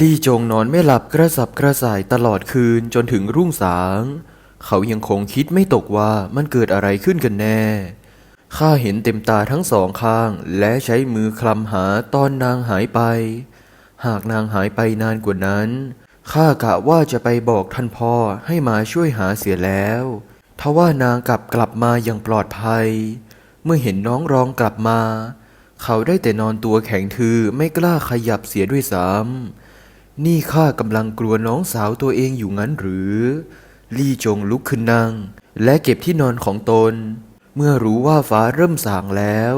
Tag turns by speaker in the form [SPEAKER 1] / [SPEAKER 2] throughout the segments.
[SPEAKER 1] ลี่จงนอนไม่หลับกระสับกระส่ายตลอดคืนจนถึงรุ่งสาง เขายังคงคิดไม่ตกว่ามันเกิดอะไรขึ้นกันแน่ ข้าเห็นเต็มตาทั้งสองข้าง และใช้มือคลำหาตอนนางหายไป หากนางหายไปนานกว่านั้น ข้ากะว่าจะไปบอกท่านพ่อให้มาช่วยหาเสียแล้วทว่านางกลับกลับมาอย่างปลอดภัย เมื่อเห็นน้องร้องกลับมา เขาได้แต่นอนตัวแข็งทื่อไม่กล้าขยับเสียด้วยซ้ำ นี่ข้ากำลังกลัวน้องสาวตัวเองอยู่งั้นหรือ ลี่จงลุกขึ้นนั่ง และเก็บที่นอนของตน เมื่อรู้ว่าฟ้าเริ่มสางแล้ว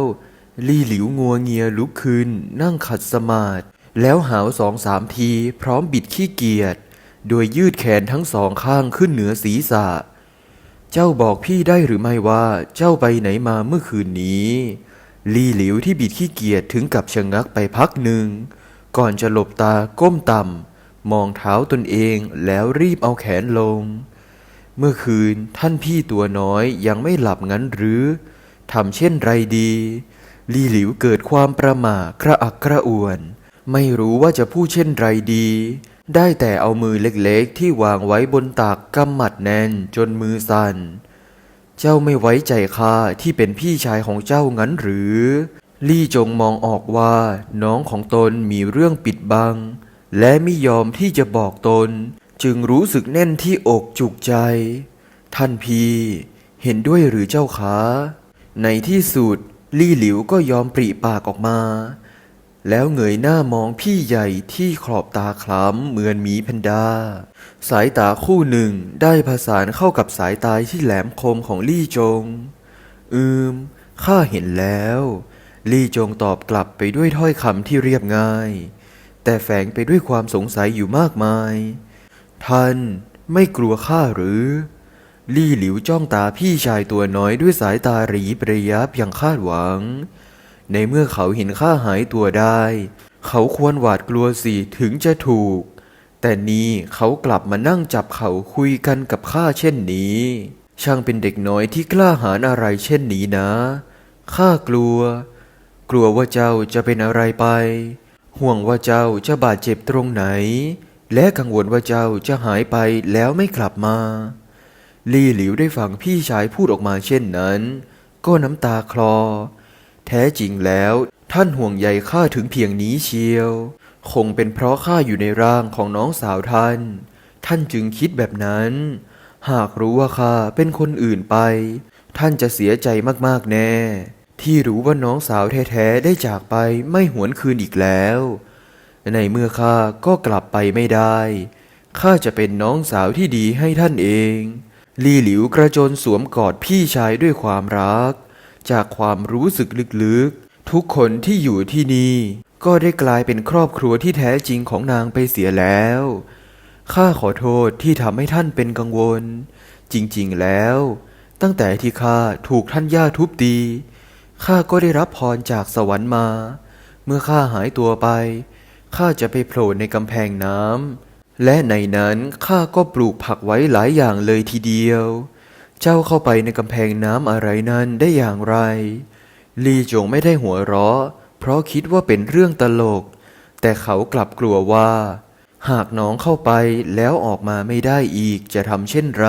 [SPEAKER 1] ลี่หลิวงัวเงียลุกขึ้น นั่งขัดสมาธิแล้วหาวสองสามทีพร้อมบิดขี้เกียจ โดยยืดแขนทั้งสองข้างขึ้นเหนือศีรษะ เจ้าบอกพี่ได้หรือไม่ว่าเจ้าไปไหนมาเมื่อคืนนี้ ลี่หลิวที่บิดขี้เกียจถึงกับชะงักไปพักหนึ่ง ก่อนจะหลบตาก้มต่ำมองเท้าตนเองแล้วรีบเอาแขนลง เมื่อคืนท่านพี่ตัวน้อยยังไม่หลับงั้นหรือทำเช่นไรดีลี่หลิวเกิดความประหม่ากระอักกระอ่วน ไม่รู้ว่าจะพูดเช่นไรดี ได้แต่เอามือเล็กๆ ที่วางไว้บนตักกำหมัดแน่นจนมือสั่น เจ้าไม่ไว้ใจข้าที่เป็นพี่ชายของเจ้างั้นหรือ ลี่จงมองออกว่าน้องของตนมีเรื่องปิดบัง และไม่ยอมที่จะบอกตน จึงรู้สึกแน่นที่อกจุกใจ ท่านพี่เห็นด้วยหรือเจ้าคะในที่สุดลี่หลิวก็ยอมปริปากออกมา แล้วเงยหน้ามองพี่ใหญ่ที่ขอบตาคล้ำเหมือนหมีแพนด้า สายตาคู่หนึ่งได้ผสานเข้ากับสายตาที่แหลมคมของลี่จง อืมข้าเห็นแล้ว ลี่จงตอบกลับไปด้วยถ้อยคำที่เรียบง่าย แต่แฝงไปด้วยความสงสัยอยู่มากมาย ท่านไม่กลัวข้าหรือ ลี่หลิวจ้องตาพี่ชายตัวน้อยด้วยสายตาหรีบระยับอย่างคาดหวัง ในเมื่อเขาเห็นข้าหายตัวได้ เขาควรหวาดกลัวสิถึงจะถูก แต่นี้เขากลับมานั่งจับเขาคุยกันกับข้าเช่นนี้ ช่างเป็นเด็กน้อยที่กล้าหาญอะไรเช่นนี้นะข้ากลัว กลัวว่าเจ้าจะเป็นอะไรไป ห่วงว่าเจ้าจะบาดเจ็บตรงไหน และกังวลว่าเจ้าจะหายไปแล้วไม่กลับมา ลี่หลิวได้ฟังพี่ชายพูดออกมาเช่นนั้น ก็น้ำตาคลอ แท้จริงแล้วท่านห่วงใยข้าถึงเพียงนี้เชียว คงเป็นเพราะข้าอยู่ในร่างของน้องสาวท่าน ท่านจึงคิดแบบนั้น หากรู้ว่าข้าเป็นคนอื่นไป ท่านจะเสียใจมากๆแน่ ที่รู้ว่าน้องสาวแท้ๆได้จากไปไม่หวนคืนอีกแล้ว ในเมื่อข้าก็กลับไปไม่ได้ข้าจะเป็นน้องสาวที่ดีให้ท่านเอง ลี่หลิวกระโจนสวมกอดพี่ชายด้วยความรัก จากความรู้สึกลึกๆ ทุกคนที่อยู่ที่นี่ ก็ได้กลายเป็นครอบครัวที่แท้จริงของนางไปเสียแล้วข้าขอโทษที่ทำให้ท่านเป็นกังวล จริงๆแล้ว ตั้งแต่ที่ข้าถูกท่านย่าทุบตี ข้าก็ได้รับพรจากสวรรค์มา เมื่อข้าหายตัวไป ข้าจะไปโผล่ในกำแพงน้ำ และในนั้นข้าก็ปลูกผักไว้หลายอย่างเลยทีเดียว เจ้าเข้าไปในกำแพงน้ำอะไรนั้นได้อย่างไร ลีจงไม่ได้หัวเราะ เพราะคิดว่าเป็นเรื่องตลก แต่เขากลับกลัวว่า หากน้องเข้าไปแล้วออกมาไม่ได้อีกจะทำเช่นไร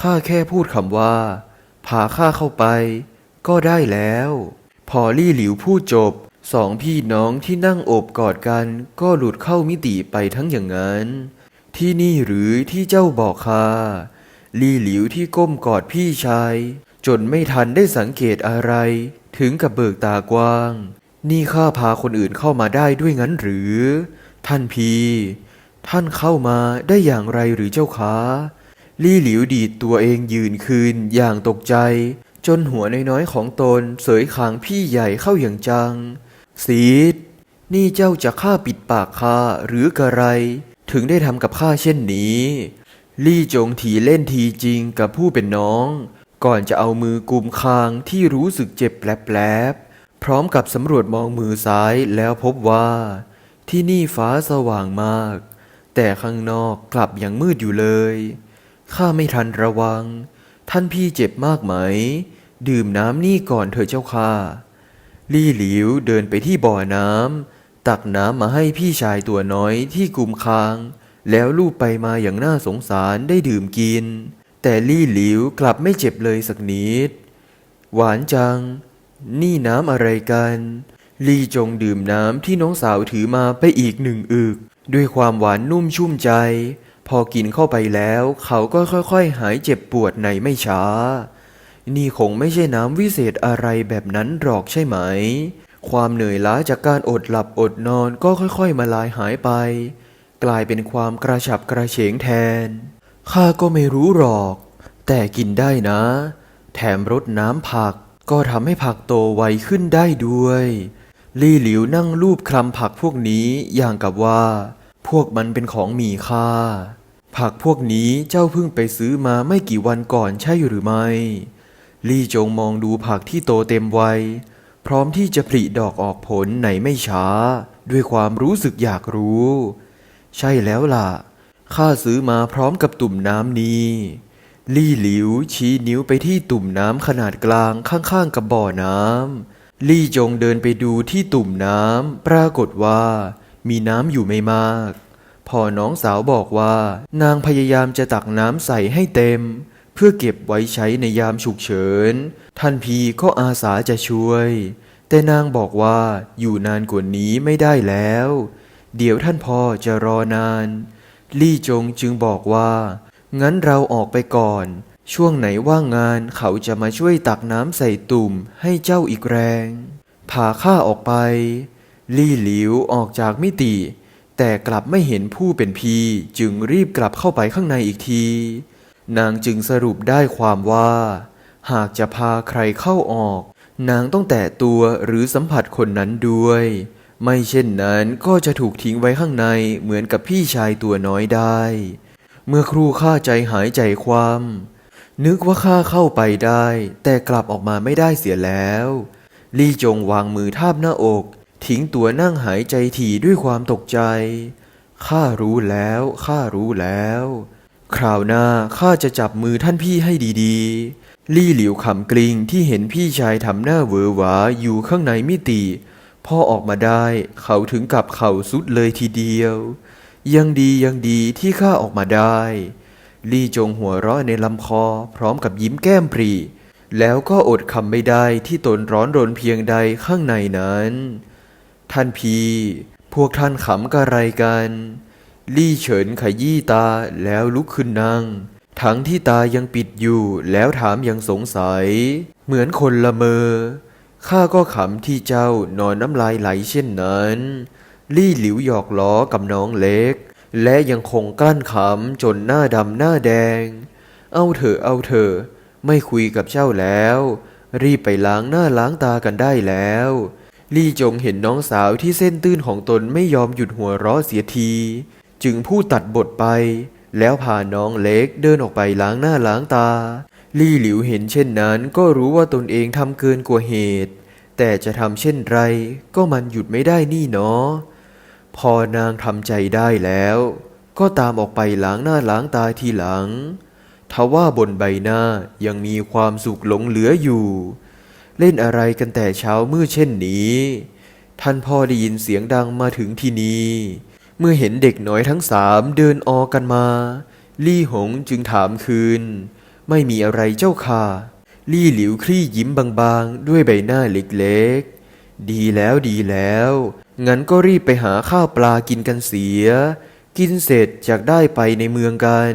[SPEAKER 1] ข้าแค่พูดคำว่า พาข้าเข้าไป ก็ได้แล้ว พอลี่หลิวพูดจบ สองพี่น้องที่นั่งโอบกอดกัน ก็หลุดเข้ามิติไปทั้งอย่างนั้น ที่นี่หรือที่เจ้าบอกข้าลี่หลิวที่ก้มกอดพี่ชาย จนไม่ทันได้สังเกตอะไร ถึงกับเบิกตากว้าง นี่ข้าพาคนอื่นเข้ามาได้ด้วยงั้นหรือ ท่านพีท่านเข้ามาได้อย่างไรหรือเจ้าคะลี่หลิวดีดตัวเองยืนคืนอย่างตกใจ จนหัวน้อยๆของตนเสยคางพี่ใหญ่เข้าอย่างจัง สีด นี่เจ้าจะฆ่าปิดปากข้าหรือกระไร ถึงได้ทำกับข้าเช่นนี้ ลี่จงทีเล่นทีจริงกับผู้เป็นน้อง ก่อนจะเอามือกุมคางที่รู้สึกเจ็บแปลบๆพร้อมกับสำรวจมองมือซ้ายแล้วพบว่า ที่นี่ฟ้าสว่างมาก แต่ข้างนอกกลับยังมืดอยู่เลย ข้าไม่ทันระวัง ท่านพี่เจ็บมากไหม ดื่มน้ำนี่ก่อนเถอะเจ้าค่ะ ลี่หลิวเดินไปที่บ่อน้ำตักน้ำมาให้พี่ชายตัวน้อยที่กุมคาง แล้วลูบไปมาอย่างน่าสงสารได้ดื่มกิน แต่ลี่หลิวกลับไม่เจ็บเลยสักนิด หวานจัง นี่น้ำอะไรกัน ลี่จงดื่มน้ำที่น้องสาวถือมาไปอีกหนึ่งอึก ด้วยความหวานนุ่มชุ่มใจ พอกินเข้าไปแล้ว เขาก็ค่อยๆ หายเจ็บปวดในไม่ช้า นี่คงไม่ใช่น้ำวิเศษอะไรแบบนั้นหรอกใช่ไหม ความเหนื่อยล้าจากการอดหลับอดนอนก็ค่อยๆ มาลายหายไป กลายเป็นความกระฉับกระเฉงแทน ข้าก็ไม่รู้หรอก แต่กินได้นะ แถมรดน้ำผักก็ทำให้ผักโตไวขึ้นได้ด้วย ลี่หลิวนั่งลูบคลำผักพวกนี้อย่างกับว่า พวกมันเป็นของมีค่า ผักพวกนี้เจ้าเพิ่งไปซื้อมาไม่กี่วันก่อนใช่หรือไม่ ลี่จงมองดูผักที่โตเต็มวัย พร้อมที่จะผลิดอกออกผลในไม่ช้า ด้วยความรู้สึกอยากรู้ ใช่แล้วล่ะ ข้าซื้อมาพร้อมกับตุ่มน้ำนี้ ลี่หลิวชี้นิ้วไปที่ตุ่มน้ำขนาดกลางข้างๆกับบ่อน้ำ ลี่จงเดินไปดูที่ตุ่มน้ำ ปรากฏว่า มีน้ำอยู่ไม่มาก พอน้องสาวบอกว่า นางพยายามจะตักน้ำใส่ให้เต็ม เพื่อเก็บไว้ใช้ในยามฉุกเฉิน ท่านพีก็อาสาจะช่วย แต่นางบอกว่าอยู่นานกว่านี้ไม่ได้แล้ว เดี๋ยวท่านพ่อจะรอนาน ลี่จงจึงบอกว่า งั้นเราออกไปก่อน ช่วงไหนว่างงานเขาจะมาช่วยตักน้ำใส่ตุ่มให้เจ้าอีกแรง พาข้าออกไป ลี่หลิวออกจากมิติ แต่กลับไม่เห็นผู้เป็นพี่จึงรีบกลับเข้าไปข้างในอีกที นางจึงสรุปได้ความว่า หากจะพาใครเข้าออก นางต้องแตะตัวหรือสัมผัสคนนั้นด้วย ไม่เช่นนั้นก็จะถูกทิ้งไว้ข้างในเหมือนกับพี่ชายตัวน้อยได้ เมื่อครูข้าใจหายใจความ นึกว่าข้าเข้าไปได้ แต่กลับออกมาไม่ได้เสียแล้ว ลี่จงวางมือทาบหน้าอก ทิ้งตัวนั่งหายใจถี่ด้วยความตกใจ ข้ารู้แล้ว ข้ารู้แล้ว คราวหน้าข้าจะจับมือท่านพี่ให้ดีๆ ลี่หลิวขำกริงที่เห็นพี่ชายทำหน้าเหวอหวาอยู่ข้างในมิติ พอออกมาได้เขาถึงกับเข่าสุดเลยทีเดียว ยังดียังดีที่ข้าออกมาได้ ลี่จงหัวเราะในลำคอพร้อมกับยิ้มแก้มปรีแล้วก็อดคำไม่ได้ที่ตนร้อนรนเพียงใดข้างในนั้น ท่านพี พวกท่านขำกะไรกัน ลี่เฉินขยี้ตาแล้วลุกขึ้นนั่ง ทั้งที่ตายังปิดอยู่แล้วถามยังสงสัย เหมือนคนละเมอ ข้าก็ขำที่เจ้านอนน้ำลายไหลเช่นนั้น ลี่หลิวหยอกล้อกับน้องเล็ก และยังคงกลั้นขำจนหน้าดำหน้าแดง เอาเถอะเอาเถอะไม่คุยกับเจ้าแล้ว รีบไปล้างหน้าล้างตากันได้แล้ว ลี่จงเห็นน้องสาวที่เส้นตื้นของตนไม่ยอมหยุดหัวเราะเสียที จึงพูดตัดบทไป แล้วพาน้องเล็กเดินออกไปล้างหน้าล้างตา ลี่หลิวเห็นเช่นนั้นก็รู้ว่าตนเองทำเกินกว่าเหตุ แต่จะทำเช่นไรก็มันหยุดไม่ได้นี่เนาะพอนางทำใจได้แล้ว ก็ตามออกไปล้างหน้าล้างตาทีหลังทว่าบนใบหน้ายังมีความสุขหลงเหลืออยู่ เล่นอะไรกันแต่เช้ามืดเช่นนี้ ท่านพ่อได้ยินเสียงดังมาถึงที่นี้เมื่อเห็นเด็กน้อยทั้งสามเดินออกกันมา ลี่หงจึงถามคืน ไม่มีอะไรเจ้าค่ะ ลี่หลิวคลี่ยิ้มบางๆ ด้วยใบหน้าเล็กๆ ดีแล้วดีแล้ว งั้นก็รีบไปหาข้าวปลากินกันเสีย กินเสร็จจากได้ไปในเมืองกัน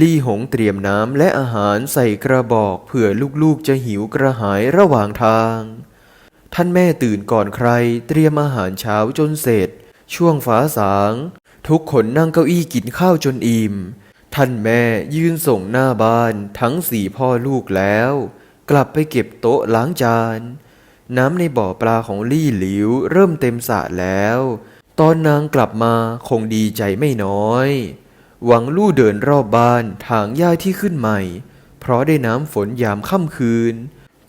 [SPEAKER 1] ลี่หงเตรียมน้ำและอาหารใส่กระบอกเผื่อลูกๆจะหิวกระหายระหว่างทาง ท่านแม่ตื่นก่อนใคร เตรียมอาหารเช้าจนเสร็จ ช่วงฟ้าสาง ทุกคนนั่งเก้าอี้กินข้าวจนอิ่ม ท่านแม่ยืนส่งหน้าบ้านทั้งสี่พ่อลูกแล้ว กลับไปเก็บโต๊ะล้างจาน น้ำในบ่อปลาของลี่หลิวเริ่มเต็มสระแล้ว ตอนนางกลับมาคงดีใจไม่น้อย หวังลู่เดินรอบบ้านทางหญ้าที่ขึ้นใหม่ เพราะได้น้ำฝนยามค่ำคืน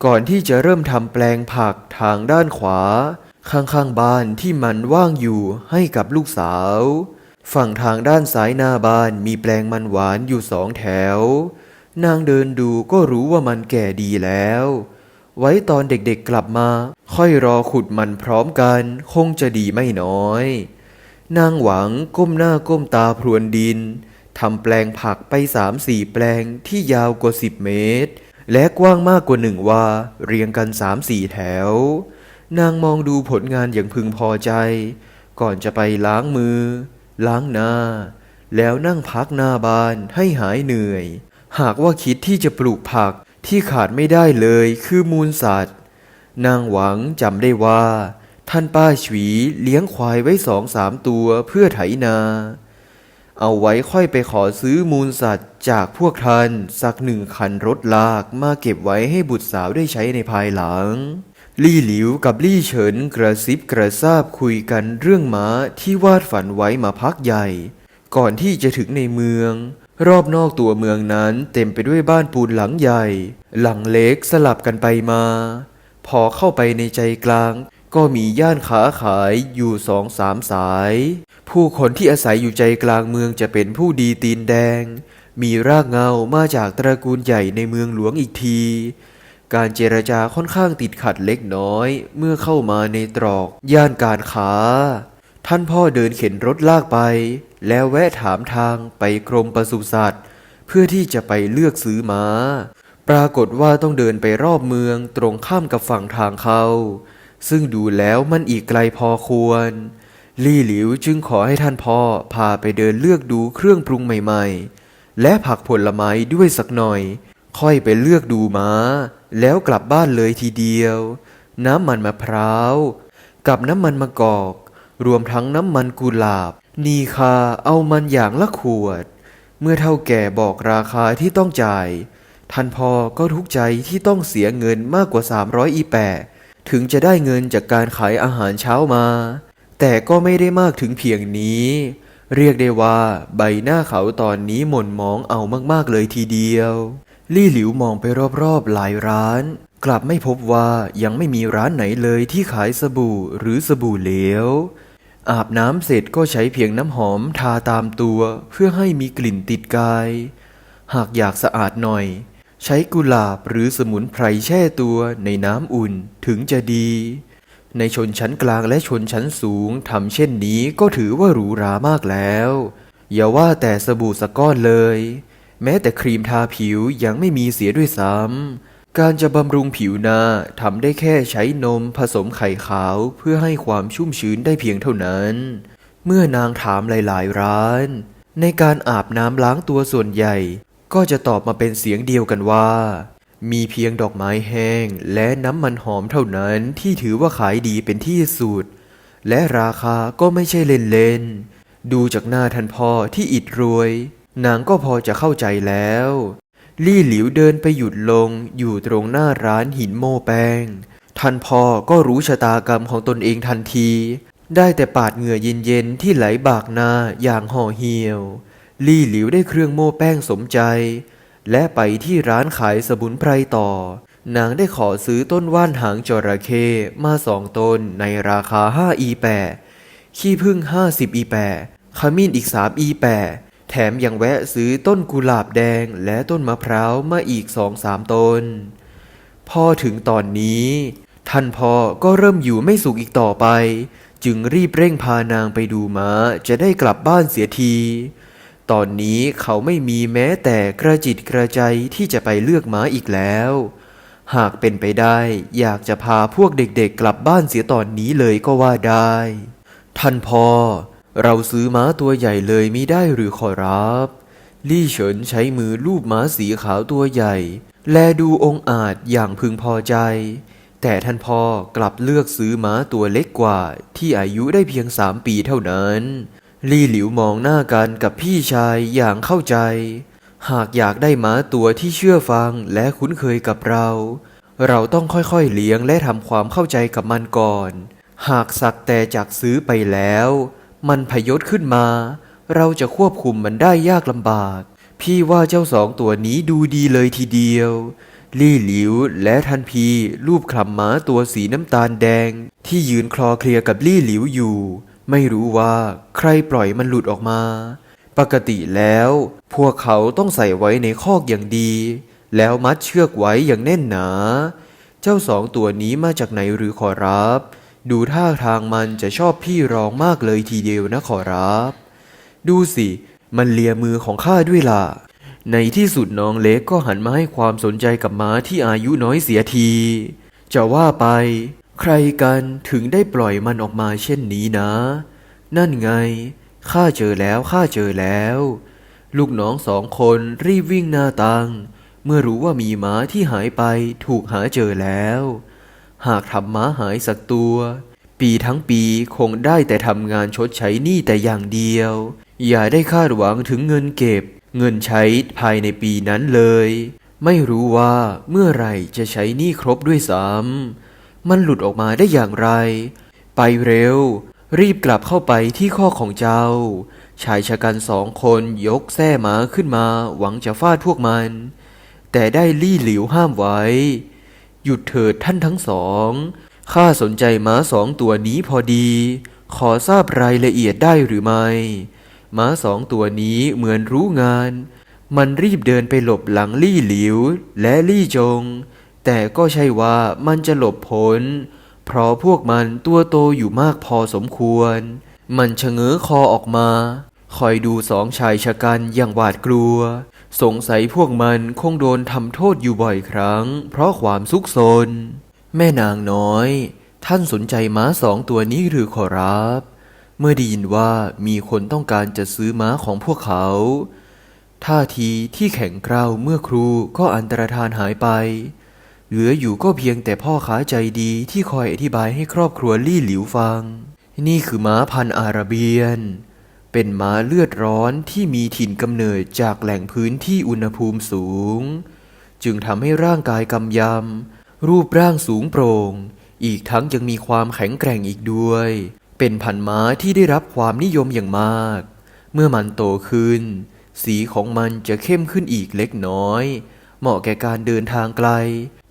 [SPEAKER 1] ก่อนที่จะเริ่มทำแปลงผักทางด้านขวา ข้างๆบ้านที่มันว่างอยู่ให้กับลูกสาว ฝั่งทางด้านซ้ายหน้าบ้านมีแปลงมันหวานอยู่สองแถว นางเดินดูก็รู้ว่ามันแก่ดีแล้ว ไว้ตอนเด็กๆกลับมา ค่อยรอขุดมันพร้อมกัน คงจะดีไม่น้อย นางหวังก้มหน้าก้มตาพรวนดินทำแปลงผักไปสามสี่แปลงที่ยาวกว่าสิบเมตร และกว้างมากกว่าหนึ่งวา เรียงกันสามสี่แถว นางมองดูผลงานอย่างพึงพอใจ ก่อนจะไปล้างมือ ล้างหน้า แล้วนั่งพักหน้าบ้านให้หายเหนื่อย หากว่าคิดที่จะปลูกผักที่ขาดไม่ได้เลยคือมูลสัตว์ นางหวังจำได้ว่า ท่านป้าฉวีเลี้ยงควายไว้สองสามตัวเพื่อไถนา เอาไว้ค่อยไปขอซื้อมูลสัตว์จากพวกท่านสักหนึ่งคันรถลากมาเก็บไว้ให้บุตรสาวได้ใช้ในภายหลัง ลี่หลิวกับลี่เฉินกระซิบกระซาบคุยกันเรื่องม้าที่วาดฝันไว้มาพักใหญ่ ก่อนที่จะถึงในเมือง รอบนอกตัวเมืองนั้นเต็มไปด้วยบ้านปูนหลังใหญ่ หลังเล็กสลับกันไปมา พอเข้าไปในใจกลาง ก็มีย่านค้าขายอยู่สองสามสาย ผู้คนที่อาศัยอยู่ใจกลางเมืองจะเป็นผู้ดีตีนแดง มีรากเงามาจากตระกูลใหญ่ในเมืองหลวงอีกที การเจรจาค่อนข้างติดขัดเล็กน้อย เมื่อเข้ามาในตรอกย่านการค้า ท่านพ่อเดินเข็นรถลากไป แล้วแวะถามทางไปกรมปศุสัตว์ เพื่อที่จะไปเลือกซื้อม้า ปรากฏว่าต้องเดินไปรอบเมืองตรงข้ามกับฝั่งทางเข้า ซึ่งดูแล้วมันอีกไกลพอควร ลี่หลิวจึงขอให้ท่านพ่อพาไปเดินเลือกดูเครื่องปรุงใหม่ๆ และผักผลไม้ด้วยสักหน่อย ค่อยไปเลือกดูม้า แล้วกลับบ้านเลยทีเดียว น้ำมันมะพร้าว กับน้ำมันมะกอก รวมทั้งน้ำมันกุหลาบ นีคาเอามันอย่างละขวด เมื่อเท่าแก่บอกราคาที่ต้องจ่าย ท่านพ่อก็ทุกใจที่ต้องเสียเงินมากกว่า 300 อีแปะ ถึงจะได้เงินจากการขายอาหารเช้ามา แต่ก็ไม่ได้มากถึงเพียงนี้ เรียกได้ว่าใบหน้าเขาตอนนี้หม่นมองเอามากๆเลยทีเดียว ลี่หลิวมองไปรอบๆหลายร้าน กลับไม่พบว่ายังไม่มีร้านไหนเลยที่ขายสบู่หรือสบู่เหลวอาบน้ำเสร็จก็ใช้เพียงน้ำหอมทาตามตัวเพื่อให้มีกลิ่นติดกาย หากอยากสะอาดหน่อย ใช้กุหลาบหรือสมุนไพรแช่ตัวในน้ำอุ่นถึงจะดี ในชนชั้นกลางและชนชั้นสูงทำเช่นนี้ก็ถือว่าหรูหรามากแล้ว อย่าว่าแต่สบู่สกก้อนเลย แม้แต่ครีมทาผิวยังไม่มีเสียด้วยซ้ำการจะบำรุงผิวหน้าทำได้แค่ใช้นมผสมไข่ขาวเพื่อให้ความชุ่มชื้นได้เพียงเท่านั้น เมื่อนางถามหลายๆ ร้านในการอาบน้ำล้างตัวส่วนใหญ่ ก็จะตอบมาเป็นเสียงเดียวกันว่า มีเพียงดอกไม้แห้ง และน้ำมันหอมเท่านั้นที่ถือว่าขายดีเป็นที่สุด และราคาก็ไม่ใช่เล่นๆ ดูจากหน้าท่านพ่อที่อิดรวย นางก็พอจะเข้าใจแล้ว ลี่หลิวเดินไปหยุดลงอยู่ตรงหน้าร้านหินโม่แป้ง ท่านพ่อก็รู้ชะตากรรมของตนเองทันที ได้แต่ปาดเหงื่อเย็นๆที่ไหลบากหน้าอย่างห่อเหี่ยว ลี่หลิวได้เครื่องโม่แป้งสมใจ และไปที่ร้านขายสมุนไพรต่อ นางได้ขอซื้อต้นว่านหางจระเข้มาสองต้นในราคา 5 อีแปะขี้ผึ้ง50 อีแปะขมิ้นอีก 3 อีแปะแถมยังแวะซื้อต้นกุหลาบแดงและต้นมะพร้าวมาอีกสองสามต้น พอถึงตอนนี้ ท่านพ่อก็เริ่มอยู่ไม่สุขอีกต่อไป จึงรีบเร่งพานางไปดูม้าจะได้กลับบ้านเสียที ตอนนี้เขาไม่มีแม้แต่กระจิตกระใจที่จะไปเลือกม้าอีกแล้ว หากเป็นไปได้อยากจะพาพวกเด็กๆกลับบ้านเสียตอนนี้เลยก็ว่าได้ ท่านพ่อเราซื้อม้าตัวใหญ่เลยมิได้หรือขอรับ ลี่เฉินใช้มือลูบม้าสีขาวตัวใหญ่ แลดูองอาจอย่างพึงพอใจ แต่ท่านพ่อกลับเลือกซื้อม้าตัวเล็กกว่าที่อายุได้เพียงสามปีเท่านั้น ลี่หลิวมองหน้ากันกับพี่ชายอย่างเข้าใจ หากอยากได้ม้าตัวที่เชื่อฟังและคุ้นเคยกับเรา เราต้องค่อยๆเลี้ยงและทำความเข้าใจกับมันก่อน หากสักแต่จากซื้อไปแล้ว มันพยศขึ้นมา เราจะควบคุมมันได้ยากลำบาก พี่ว่าเจ้าสองตัวนี้ดูดีเลยทีเดียวลี่หลิวและทันพีรูปคลำม้าตัวสีน้ำตาลแดง ที่ยืนคลอเคลียกับลี่หลิวอยู่ ไม่รู้ว่าใครปล่อยมันหลุดออกมา ปกติแล้ว พวกเขาต้องใส่ไว้ในคอกอย่างดี แล้วมัดเชือกไว้อย่างแน่นหนา เจ้าสองตัวนี้มาจากไหนหรือขอรับ ดูท่าทางมันจะชอบพี่รองมากเลยทีเดียวนะขอรับ ดูสิ มันเลียมือของข้าด้วยล่ะ ในที่สุดน้องเล็กก็หันมาให้ความสนใจกับม้าที่อายุน้อยเสียที จะว่าไป ใครกันถึงได้ปล่อยมันออกมาเช่นนี้นะ นั่นไง ข้าเจอแล้ว ข้าเจอแล้ว ลูกน้องสองคนรีบวิ่งหน้าตัง เมื่อรู้ว่ามีม้าที่หายไปถูกหาเจอแล้ว หากทำม้าหายสักตัว ปีทั้งปีคงได้แต่ทำงานชดใช้หนี้แต่อย่างเดียว อย่าได้คาดหวังถึงเงินเก็บ เงินใช้ภายในปีนั้นเลย ไม่รู้ว่าเมื่อไหร่จะใช้หนี้ครบด้วยซ้ำ มันหลุดออกมาได้อย่างไร ไปเร็ว รีบกลับเข้าไปที่ข้อของเจ้า ชายชะกันสองคนยกแส้หมาขึ้นมาหวังจะฟาดพวกมัน แต่ได้ลี่หลิวห้ามไว้ หยุดเถิดท่านทั้งสองข้าสนใจม้าสองตัวนี้พอดี ขอทราบรายละเอียดได้หรือไม่ ม้าสองตัวนี้เหมือนรู้งาน มันรีบเดินไปหลบหลังลี่หลิวและลี่จง แต่ก็ใช่ว่ามันจะหลบพ้น เพราะพวกมันตัวโตอยู่มากพอสมควร มันชะเง้อคอออกมา คอยดูสองชายชะกันอย่างหวาดกลัว สงสัยพวกมันคงโดนทำโทษอยู่บ่อยครั้ง เพราะความซุกซน แม่นางน้อย ท่านสนใจม้าสองตัวนี้หรือขอรับ เมื่อได้ยินว่ามีคนต้องการจะซื้อม้าของพวกเขาท่าทีที่แข็งกร้าวเมื่อครูก็อันตรธานหายไป เหลืออยู่ก็เพียงแต่พ่อค้าใจดีที่คอยอธิบายให้ครอบครัวลี่หลิวฟัง นี่คือม้าพันธุ์อาราเบียน เป็นม้าเลือดร้อนที่มีถิ่นกำเนิดจากแหล่งพื้นที่อุณหภูมิสูง จึงทำให้ร่างกายกำยำ รูปร่างสูงโปร่ง อีกทั้งยังมีความแข็งแกร่งอีกด้วย เป็นพันม้าที่ได้รับความนิยมอย่างมาก เมื่อมันโตขึ้น สีของมันจะเข้มขึ้นอีกเล็กน้อย เหมาะแก่การเดินทางไกล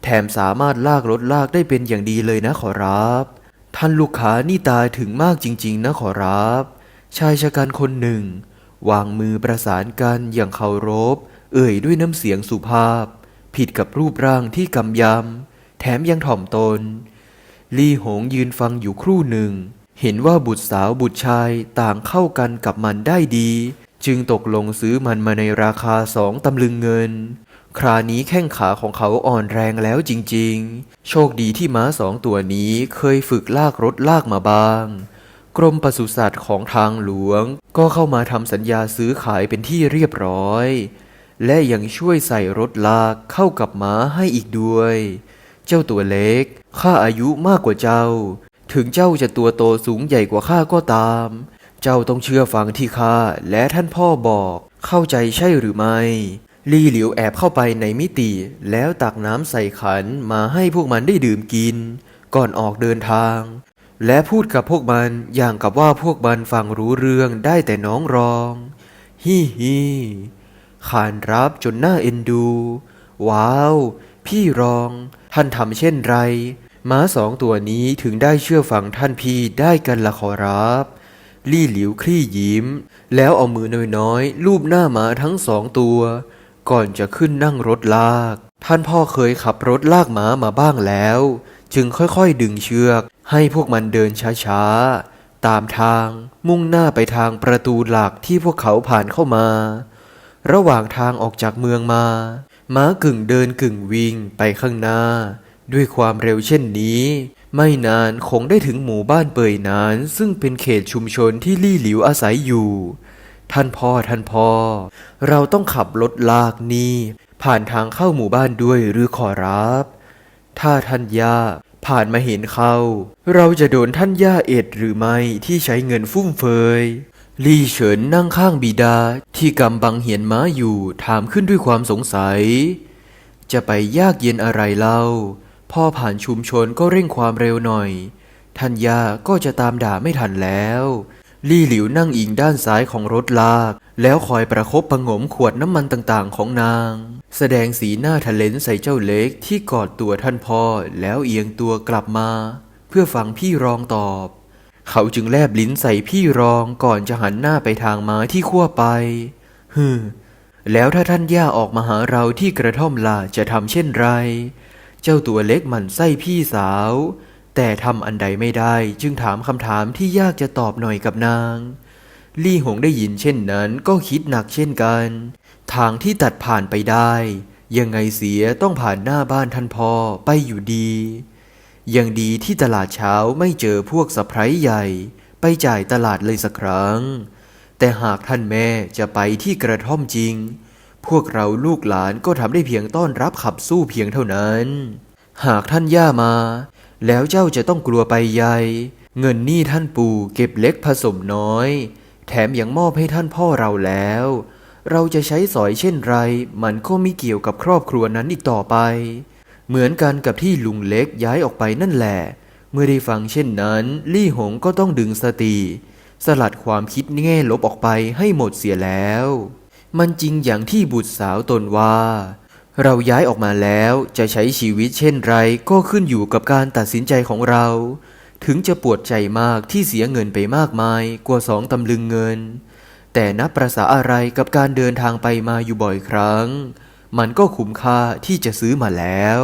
[SPEAKER 1] แถมสามารถลากรถลากได้เป็นอย่างดีเลยนะขอรับ ท่านลูกค้านี่ตาถึงมากจริง ๆ นะขอรับ ชายชะกันคนหนึ่ง วางมือประสานกันอย่างเคารพ เอ่ยด้วยน้ำเสียงสุภาพ ผิดกับรูปร่างที่กำยำแถมยังถ่อมตน ลี่หงยืนฟังอยู่ครู่หนึ่ง เห็นว่าบุตรสาวบุตรชายต่างเข้ากันกับมันได้ดี จึงตกลงซื้อมันมาในราคาสองตำลึงเงิน คราวนี้แข้งขาของเขาอ่อนแรงแล้วจริงๆ โชคดีที่ม้าสองตัวนี้เคยฝึกลากรถลากมาบ้าง กรมปศุสัตว์ของทางหลวง ก็เข้ามาทำสัญญาซื้อขายเป็นที่เรียบร้อย และยังช่วยใส่รถลากเข้ากับม้าให้อีกด้วย เจ้าตัวเล็ก ข้าอายุมากกว่าเจ้า ถึงเจ้าจะตัวโตสูงใหญ่กว่าข้าก็ตาม เจ้าต้องเชื่อฟังที่ข้าและท่านพ่อบอก เข้าใจใช่หรือไม่ ลี่หลิวแอบเข้าไปในมิติ แล้วตักน้ำใส่ขันมาให้พวกมันได้ดื่มกิน ก่อนออกเดินทาง และพูดกับพวกมันอย่างกับว่าพวกมันฟังรู้เรื่องได้แต่น้องรองฮิฮิขานรับจนหน่าเอ็นดู ว้าว พี่รอง ท่านทำเช่นไร ม้าสองตัวนี้ถึงได้เชื่อฟังท่านพี่ได้กันละขอรับลี่หลิวคลี่ยิ้ม แล้วเอามือน้อยๆลูบหน้าม้าทั้งสองตัว ก่อนจะขึ้นนั่งรถลาก ท่านพ่อเคยขับรถลากม้ามาบ้างแล้ว จึงค่อยๆดึงเชือก ให้พวกมันเดินช้าๆ ตามทางมุ่งหน้าไปทางประตูหลักที่พวกเขาผ่านเข้ามา ระหว่างทางออกจากเมืองมา ม้ากึ่งเดินกึ่งวิ่งไปข้างหน้า ด้วยความเร็วเช่นนี้ ไม่นานคงได้ถึงหมู่บ้านเป่ยนาน ซึ่งเป็นเขตชุมชนที่ลี่หลิวอาศัยอยู่ ท่านพ่อท่านพ่อ เราต้องขับรถลากนี่ผ่านทางเข้าหมู่บ้านด้วยหรือขอรับ ถ้าท่านย่าผ่านมาเห็นเขาเราจะโดนท่านย่าเอ็ดหรือไม่ที่ใช้เงินฟุ่มเฟยลี่เฉินนั่งข้างบิดาที่กำบังเหียนม้าอยู่ถามขึ้นด้วยความสงสัย จะไปยากเย็นอะไรเล่าพ่อผ่านชุมชนก็เร่งความเร็วหน่อยท่านย่าก็จะตามด่าไม่ทันแล้ว ลี่หลิวนั่งอิงด้านซ้ายของรถลาก แล้วคอยประคบประงมขวดน้ำมันต่างๆของนาง แสดงสีหน้าทะเลนใส่เจ้าเล็กที่กอดตัวท่านพ่อแล้วเอียงตัวกลับมา เพื่อฟังพี่รองตอบ เขาจึงแลบลิ้นใส่พี่รองก่อนจะหันหน้าไปทางม้าที่ขั้วไปฮึแล้วถ้าท่านย่าออกมาหาเราที่กระท่อมล่ะจะทำเช่นไร เจ้าตัวเล็กหมันไส้พี่สาว แต่ทำอันใดไม่ได้จึงถามคำถามที่ยากจะตอบหน่อยกับนาง ลี่หงได้ยินเช่นนั้นก็คิดหนักเช่นกัน ทางที่ตัดผ่านไปได้ ยังไงเสียต้องผ่านหน้าบ้านท่านพ่อไปอยู่ดี ยังดีที่ตลาดเช้าไม่เจอพวกสะพ้ยใหญ่ ไปจ่ายตลาดเลยสักครั้ง แต่หากท่านแม่จะไปที่กระท่อมจริง พวกเราลูกหลานก็ทำได้เพียงต้อนรับขับสู้เพียงเท่านั้น หากท่านย่ามา แล้วเจ้าจะต้องกลัวไปใหญ่ เงินนี่ท่านปู่เก็บเล็กผสมน้อย แถมยังมอบให้ท่านพ่อเราแล้ว เราจะใช้สอยเช่นไร มันก็ไม่เกี่ยวกับครอบครัวนั้นอีกต่อไป เหมือนกันกับที่ลุงเล็กย้ายออกไปนั่นแหละ เมื่อได้ฟังเช่นนั้น ลี่หงก็ต้องดึงสติ สลัดความคิดแง่ลบออกไปให้หมดเสียแล้ว มันจริงอย่างที่บุตรสาวตนว่า เราย้ายออกมาแล้วจะใช้ชีวิตเช่นไรก็ขึ้นอยู่กับการตัดสินใจของเรา ถึงจะปวดใจมากที่เสียเงินไปมากมายกว่าสองตำลึงเงิน แต่นับประษาอะไรกับการเดินทางไปมาอยู่บ่อยครั้ง มันก็คุ้มค่าที่จะซื้อมาแล้ว